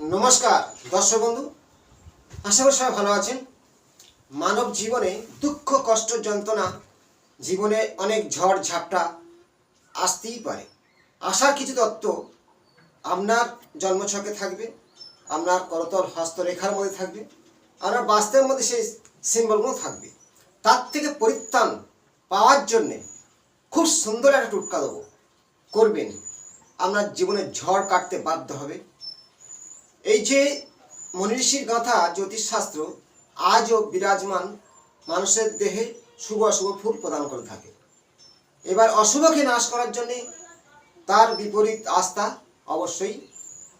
নমস্কার, দর্শক বন্ধু। আশা করি সবাই ভালো আছেন। মানব জীবনে দুঃখ, কষ্ট, যন্ত্রণা, জীবনে অনেক ঝড়, ঝাপটা আসতেই পারে। আসার কিছু তত্ত্ব আপনার জন্মছকে থাকবে, আপনার করতল হস্তরেখার মধ্যে থাকবে, আপনার বাস্তবের মধ্যে সেই সিম্বলগুলো থাকবে। তার থেকে পরিত্রাণ পাওয়ার জন্যে খুব সুন্দর একটা টুটকা দেবো। করবেন। আপনার জীবনে ঝড় কাটতে বাধ্য হবে। এই যে মনীষীর গাঁথা জ্যোতিষশাস্ত্র আজও বিরাজমান মানুষের দেহে শুভ অশুভ ফুল প্রদান করে থাকে। এবার অশুভকে নাশ করার জন্যে তার বিপরীত আস্থা অবশ্যই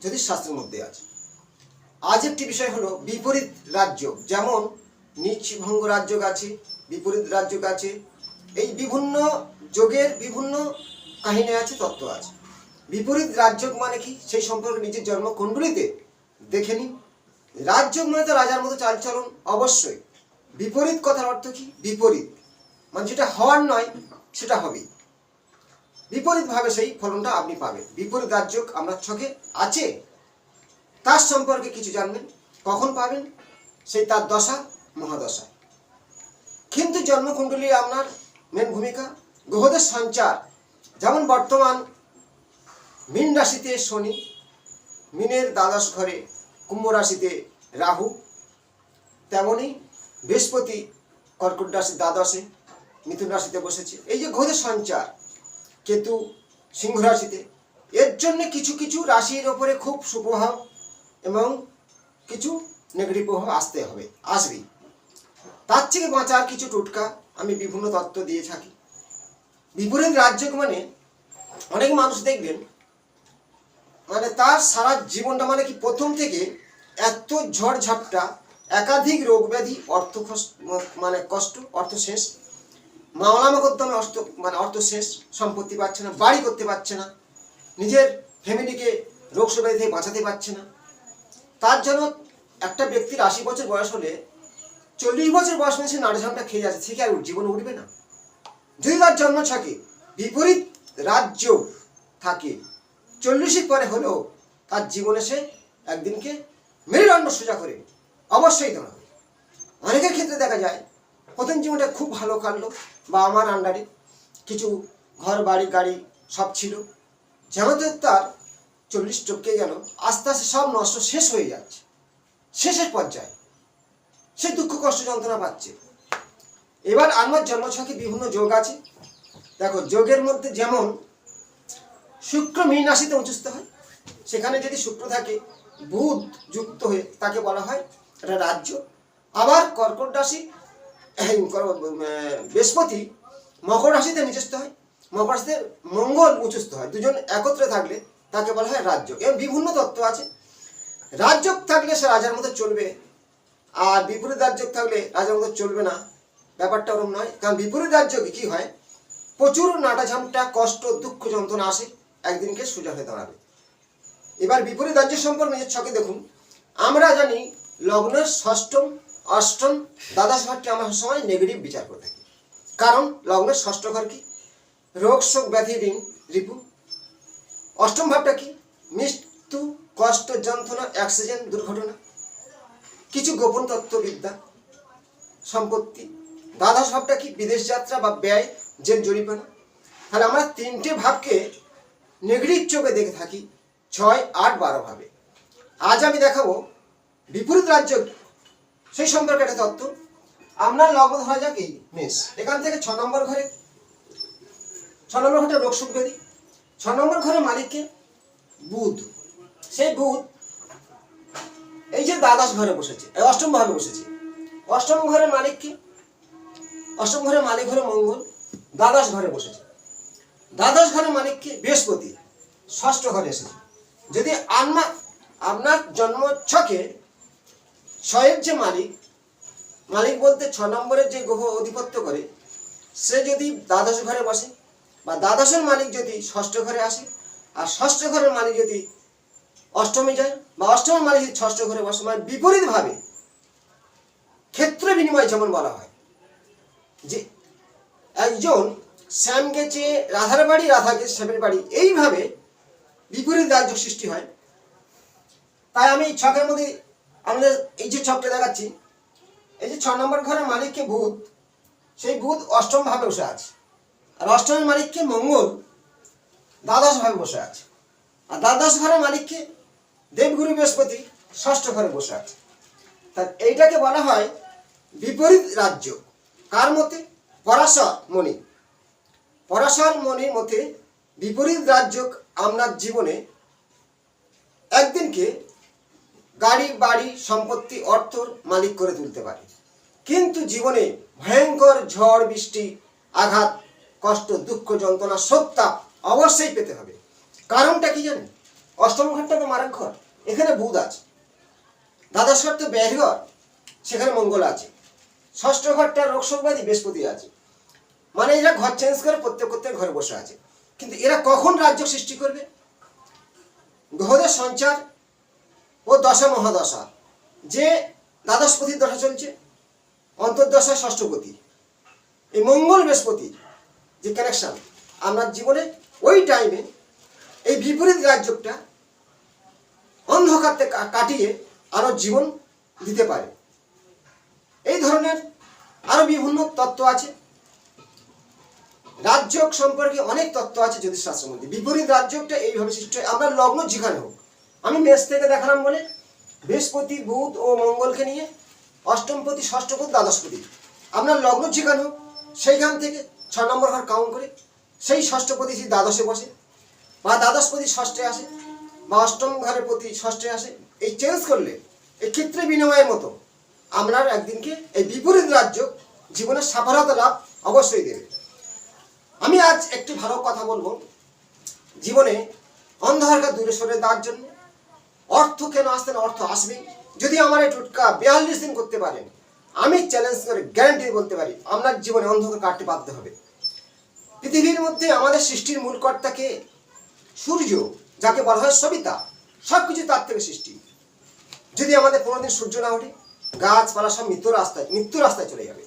জ্যোতিষশাস্ত্রের মধ্যে আছে। আজ একটি বিষয় হলো বিপরীত রাজ্য, যেমন নিচভঙ্গ রাজ্য আছে, বিপরীত রাজ্য আছে, এই বিভিন্ন যোগের বিভিন্ন কাহিনী আছে, তত্ত্ব আছে। বিপরীত রাজ্য মানে কি? সেই সম্পর্কে নিজের জন্মকুণ্ডলিতে দেখে নিন। রাজযোগ মানে তো রাজার মতো চালচলন, অবশ্যই। বিপরীত কথার অর্থ কি? বিপরীত। মানে যেটা হওয়ার নয়, সেটা হবেই বিপরীতভাবে সেই ফলনটা আপনি পাবেন। বিপরীত রাজযোগ আপনার ছকে আছে। তার সম্পর্কে কিছু জানবেন। কখন পাবেন? সেই তার দশা, মহাদশা। কিন্তু জন্মকুণ্ডলী আপনার মেন ভূমিকা, গ্রহদের সঞ্চার। যেমন বর্তমান মীন রাশিতে শনি, মিনের দ্বাদশ ঘরে কুম্ভ রাশিতে রাহু, তেমনি বৃহস্পতি কর্কট রাশির দ্বাদশে, মিথুন রাশিতে বসেছে। এই যে গ্রহদের সঞ্চার, কেতু সিংহ রাশিতে, এর জন্য কিছু কিছু রাশির ওপরে খুব সুপ্রভাব এবং কিছু নেগেটিভ প্রভাব আসতে হবে, আসবেই। তার থেকে বাঁচার কিছু টোটকা আমি বিভিন্ন তত্ত্ব দিয়ে থাকি। বিপরীত রাজ্য মানে অনেক মানুষ দেখবেন মানে তার সারা জীবনটা মানে কি প্রথম থেকে এত ঝড় ঝাপটা, একাধিক রোগ ব্যাধি, অর্থ মানে কষ্ট, অর্থ শেষ। মামলা মোকদ্দমে অর্থ মানে অর্থ শেষ, সম্পত্তি পাচ্ছে না, বাড়ি করতে পারছে না, নিজের ফ্যামিলিকে রোগ ব্যাধি থেকে বাঁচাতে পারছে না। তার জন্য একটা ব্যক্তির আশি বছর বয়স হলে চল্লিশ বছর বয়স মানে সে নাড়ঝামটা খেয়ে যাচ্ছে, সে কি আর জীবনে উঠবে না? যদি তার জন্ম থাকে, বিপরীত রাজ্য থাকে চল্লিশের পরে হলেও তার জীবনে সে একদিনকে মেরুদণ্ড সোজা করে অবশ্যই দাঁড়াবে। অনেকের ক্ষেত্রে দেখা যায়, প্রথম জীবনটা খুব ভালো কাটলো বা আমার আন্ডারে কিছু ঘর, বাড়ি, গাড়ি সব ছিল। যেমন তার চল্লিশ টপকে গেল, আস্তে আস্তে সব নষ্ট শেষ হয়ে যাচ্ছে। শেষের পর্যায়ে সে দুঃখ, কষ্ট, যন্ত্রণা পাচ্ছে। এবার আমার জন্মছকে বিভিন্ন যোগ আছে। দেখো, যোগের মধ্যে যেমন শুক্র মীন রাশিতে উঁচুস্ত হয়। সেখানে যদি শুক্র থাকে, বুধ যুক্ত হয়ে তাকে বলা হয় এটা রাজ্য। আবার কর্কট রাশি বৃহস্পতি মকর রাশিতে নিচস্থ হয়। মকর রাশিতে মঙ্গল উঁচুস্থ হয়। দুজন একত্রে থাকলে তাকে বলা হয় রাজ্য। এর বিভিন্ন তত্ত্ব আছে। রাজ্য থাকলে সে রাজার মতো চলবে, আর বিপরীত রাজ্য থাকলে রাজার মতো চলবে না। ব্যাপারটা ওরকম নয়। কারণ বিপরীত রাজ্য কি হয়? প্রচুর নাটাঝামটা, কষ্ট, দুঃখ, যন্ত্রণা আসে। একদিনকে সোজা হয়ে দাঁড়াবে। এবার বিপরীত রাজ্য সম্পর্কে নিজের ছকে দেখুন। আমরা জানি লগ্নের ষষ্ঠম, অষ্টম, দ্বাদশ ঘরটি আমরা সময় নেগেটিভ বিচার করে থাকি। কারণ লগ্নের ষষ্ঠ ঘর কি? রোগ, শোক, ব্যাধি, ঋণ, রিপু। অষ্টম ভাবটা কি? মৃত্যু, কষ্ট, যন্ত্রণা, অ্যাক্সিডেন্ট, দুর্ঘটনা। কিছু গোপন তত্ত্ববিদ্যা, সম্পত্তি। দ্বাদশ ভাবটা কি? বিদেশ যাত্রা বা ব্যয়, জেল জরিপানা তাহলে আমরা তিনটে ভাবকে নেগেটিভ চোখে দেখে থাকি, ছয়, আট, বারো ভাবে। আজ আমি দেখাবো বিপরীত রাজ্য সেই সম্পর্কে একটা তত্ত্ব আপনার লগ্ন ধরা যাক এই মেষ। এখান থেকে ছ নম্বর ঘরে। ছ নম্বর ঘরটা রোগ সুখ ব্যাধি ছ নম্বর ঘরে মালিককে বুধ। সেই বুধ এই যে দ্বাদশ ঘরে বসেছে, এই অষ্টম ভাবে বসেছে। অষ্টম ঘরের মালিককে অষ্টম ঘরের মালিক ঘরে মঙ্গল। দ্বাদশ ঘরে বসেছে। দ্বাদশ ঘরের মালিক কি? বৃহস্পতি। ষষ্ঠ ঘরে এসেছে। যদি আন্মা আপনার জন্ম ছকে ছয়ের যে মালিক মালিক বলতে ছ নম্বরের যে গ্রহ আধিপত্য করে, সে যদি দ্বাদশ ঘরে বসে বা দ্বাদশের মালিক যদি ষষ্ঠ ঘরে আসে, আর ষষ্ঠ ঘরের মালিক যদি অষ্টমে যায় বা অষ্টমের মালিক যদি ষষ্ঠ ঘরে বসে মানে বিপরীতভাবে ক্ষেত্র বিনিময় যেমন বলা হয়, যে একজন শ্যাম গেছে রাধার বাড়ি রাধা গেছে শ্যামের বাড়ি, এইভাবে বিপরীত রাজ্য সৃষ্টি হয়। তাই আমি ছকের মধ্যে আমাদের এই যে ছকটা দেখাচ্ছি, এই যে ছ নম্বর ঘরের মালিককে বুধ সেই ভূত অষ্টম ভাবে বসে আছে। আর অষ্টমের মালিককে মঙ্গল দ্বাদশ ভাবে বসে আছে। আর দ্বাদশ ঘরের মালিককে দেবগুরু বৃহস্পতি ষষ্ঠ ঘরে বসে আছে। তা এইটাকে বলা হয় বিপরীত রাজ্য কার মতে? পরাশর মণি পরাশর মণির মতে বিপরীত রাজ্য আপনার জীবনে একদিনকে গাড়ি, বাড়ি, সম্পত্তি, অর্থর মালিক করে তুলতে পারে। কিন্তু জীবনে ভয়ঙ্কর ঝড়, বৃষ্টি, আঘাত, কষ্ট, দুঃখ, যন্ত্রণা, সত্তা অবশ্যই পেতে হবে। কারণটা কি জানেন? অষ্টম ঘরটা তো মারাক ঘর, এখানে বুধ আছে। দ্বাদশ ঘর তো ব্যয় ঘর, সেখানে মঙ্গল আছে। ষষ্ঠ ঘরটা রোগ শোকবাদী বৃহস্পতি আছে। মানে এরা ঘর চেঞ্জ করে প্রত্যেক প্রত্যেক ঘরে বসে আছে। কিন্তু এরা কখন রাজ্য সৃষ্টি করবে? গ্রহদের সঞ্চার ও দশা মহাদশা। যে দ্বাদশপতির দশা চলছে, অন্তর্দশা ষষ্ঠপতি এই মঙ্গল বৃহস্পতি যে কানেকশান আপনার জীবনে ওই টাইমে এই বিপরীত রাজ্যটা অন্ধকারতে কা- কাটিয়ে আরও জীবন দিতে পারে। এই ধরনের আরও বিভিন্ন তত্ত্ব আছে। রাজ্যক সম্পর্কে অনেক তত্ত্ব আছে জ্যোতিষশাস্ত্রের মধ্যে। বিপরীত রাজ্যকটা এইভাবে সৃষ্টি হয়। আপনার লগ্ন যেখানে হোক। আমি মেষ থেকে দেখালাম বলে। বৃহস্পতি, বুধ ও মঙ্গলকে নিয়ে অষ্টমপতি, ষষ্ঠপতি, দ্বাদশপতি। আপনার লগ্ন যেখানে হোক, সেইখান থেকে ছ নম্বর ঘর কাউন্ট করে সেই ষষ্ঠপতি যদি দ্বাদশে বসে বা দ্বাদশপতি ষষ্ঠে আসে বা অষ্টম ঘরের প্রতি ষষ্ঠে আসে, এই চেঞ্জ করলে এই ক্ষেত্রে বিনিময়ের মতো আপনার একদিনকে এই বিপরীত রাজ্য জীবনের সাফলতা লাভ অবশ্যই দেবে। আমি আজ একটি ভালো কথা বলব। জীবনে অন্ধকারকে দূরে সরে দেওয়ার জন্য অর্থ কেন আসতে না অর্থ আসবে যদি আমার এই টুটকা বিয়াল্লিশ দিন করতে পারেন, আমি চ্যালেঞ্জ করে গ্যারান্টি বলতে পারি, আপনার জীবনে অন্ধকার কাটতে বাধ্য হবে। পৃথিবীর মধ্যে আমাদের সৃষ্টির মূল কর্তাকে সূর্য, যাকে বলা হয় সবিতা। সব কিছু তার থেকে সৃষ্টি। যদি আমাদের কোনোদিন সূর্য না ওঠে, গাছপালা সব মৃত্যু রাস্তায় মৃত্যু রাস্তায় চলে যাবে।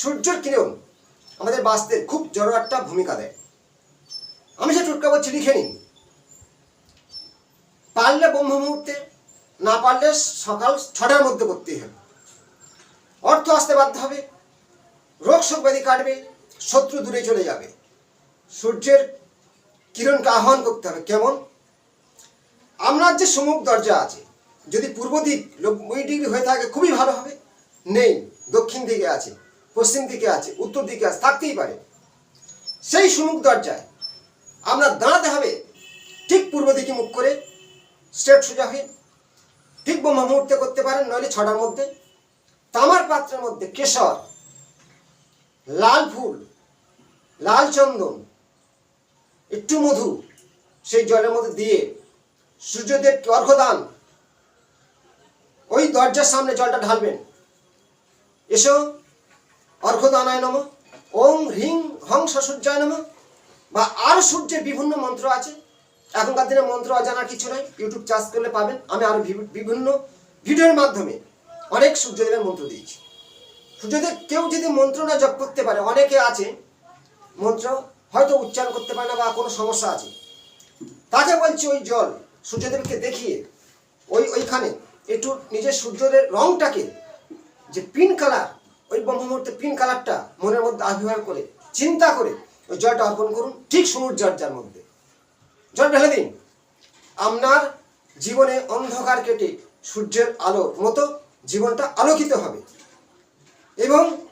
সূর্যের কিরণ আমাদের বাঁচতে খুব জড়ো একটা ভূমিকা দেয়। আমি সে টুটকা বলছি, লিখে নিন। পারলে ব্রহ্ম মুহূর্তে না পারলে সকাল ছটার মধ্যে করতেই হবে। অর্থ আসতে বাধ্য হবে। রোগ শোক ব্যাধি কাটবে, শত্রু দূরে চলে যাবে। সূর্যের কিরণকে আহ্বান করতে হবে। কেমন? আপনার যে সম্মুখ দরজা আছে, যদি পূর্ব দিক নব্বই ডিগ্রি হয়ে থাকে, খুবই ভালো হবে। নেই, দক্ষিণ দিকে আছে। পশ্চিম দিকে আছে, উত্তর দিকে আছে, থাকতেই পারে। সেই সম্মুখ দরজায় আপনার দাঁড়াতে হবে ঠিক পূর্ব দিকে মুখ করে স্ট্রেট সোজা হয়ে, ঠিক ব্রহ্ম মুহূর্তে করতে পারেন, নইলে ছটার মধ্যে। তামার পাত্রের মধ্যে কেশর, লাল ফুল, লাল চন্দন, একটু মধু, সেই জলের মধ্যে দিয়ে সূর্যদেবকে অর্ঘদান ওই দরজার সামনে জলটা ঢালবেন। এসো অর্ঘদানায় নম। ওং হ্রিং হং সূর্যায় নম। বা আর সূর্যের বিভিন্ন মন্ত্র আছে। এখনকার দিনে মন্ত্র অজানার কিছু নয় ইউটিউব চার্জ করলে পাবেন। আমি আরও বিভি- বিভিন্ন ভিডিওর মাধ্যমে অনেক সূর্যদেবের মন্ত্র দিয়েছি। সূর্যদেব কেউ যদি মন্ত্র না জপ করতে পারে, অনেকে আছে মন্ত্র হয়তো উচ্চারণ করতে পারে না বা কোনো সমস্যা আছে। তাকে বলছি ওই জল সূর্যদেবকে দেখিয়ে ওই ওইখানে একটু নিজের সূর্যদের রংটাকে যে পিন কালার ওই ব্রহ্ম মুহূর্তে পিন কালারটা মনের মধ্যে আবির্ভাব করে, চিন্তা করে ওই জলটা অর্পণ করুন ঠিক সমুদ্র জর্জার মধ্যে। জল ঢেলে দিন। আপনার জীবনে অন্ধকার কেটে সূর্যের আলোর মতো জীবনটা আলোকিত হবে। এবং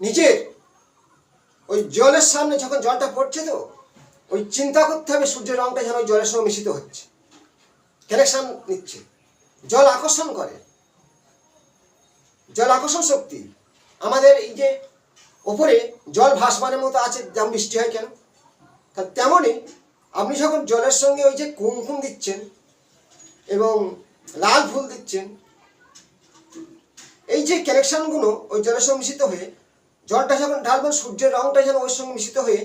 নিজের ওই জলের সামনে যখন জলটা পড়ছে তো, ওই চিন্তা করতে হবে সূর্যের রংটা যেন ওই জলের সঙ্গে মিশিত হচ্ছে। কানেকশন নিচ্ছে। জল আকর্ষণ করে। জল আকর্ষণ শক্তি। আমাদের এই যে ওপরে জল ভাসমানের মতো আছে, যেমন বৃষ্টি হয় কেন? তা তেমনই আপনি যখন জলের সঙ্গে ওই যে কুমকুম দিচ্ছেন এবং লাল ফুল দিচ্ছেন, এই যে কানেকশনগুলো ওই জলের সঙ্গে মিশিত হয়ে, জলটা যখন ঢালবেন, সূর্যের রঙটা যেন ওর সঙ্গে মিশিত হয়ে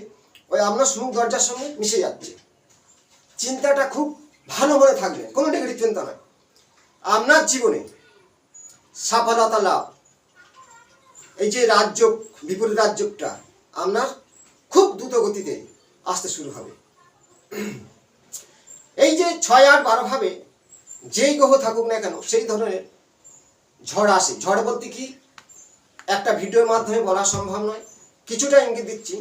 ওই আপনার সুমুখ দরজার সঙ্গে মিশে যাচ্ছে। চিন্তাটা খুব ভালো মনে থাকবে, কোনো নেগেটিভ চিন্তা নয়। আপনার জীবনে সফলতা লাভ। এই যে রাজ্য বিপরীত রাজ্যটা আপনার খুব দ্রুত গতিতে আসতে শুরু হবে। এই যে ছয় আট বারো ভাবে যেই গ্রহ থাকুক না কেন, সেই ধরনের ঝড় আসে। ঝড় বলতে কি, একটা ভিডিওর মাধ্যমে বলা সম্ভব নয়। কিছুটা ইঙ্গিত দিচ্ছি,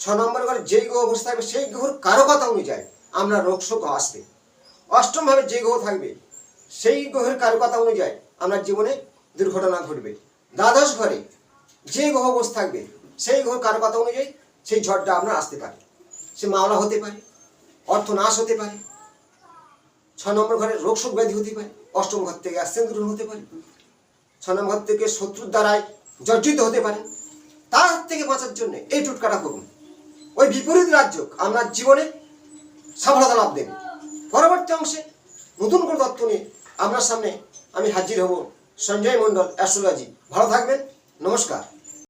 ছ নম্বর ঘরে যেই গ্রহ বসে থাকবে, সেই গ্রহর কারও কথা অনুযায়ী আমরা রোগ শোক আসবে। অষ্টমভাবে যে গ্রহ থাকবে, সেই গ্রহের কারও কথা অনুযায়ী আমরা জীবনে দুর্ঘটনা ঘটবে। দ্বাদশ ঘরে যে গ্রহ বসে থাকবে, সেই গ্রহ কারকতা অনুযায়ী সেই ঝড়টা আপনার আসতে পারে। সে মামলা হতে পারে, অর্থনাশ হতে পারে, ছ নম্বর ঘরে রোগ শোক ব্যাধি হতে পারে, অষ্টম ঘর থেকে অ্যাক্সিডেন্ট হতে পারে। ছ নম্বর ঘর থেকে শত্রুর দ্বারায় জর্জিত হতে পারে। তার হাত থেকে বাঁচার জন্য এই টুটকাটা করুন। ওই বিপরীত রাজ্য আপনার জীবনে সফলতা লাভ দেবে। পরবর্তী অংশে নতুন কোনো তত্ত্ব নিয়ে আপনার সামনে আমি হাজির হব। সঞ্জয় মণ্ডল অ্যাস্ট্রোলজি ভালো থাকবেন নমস্কার।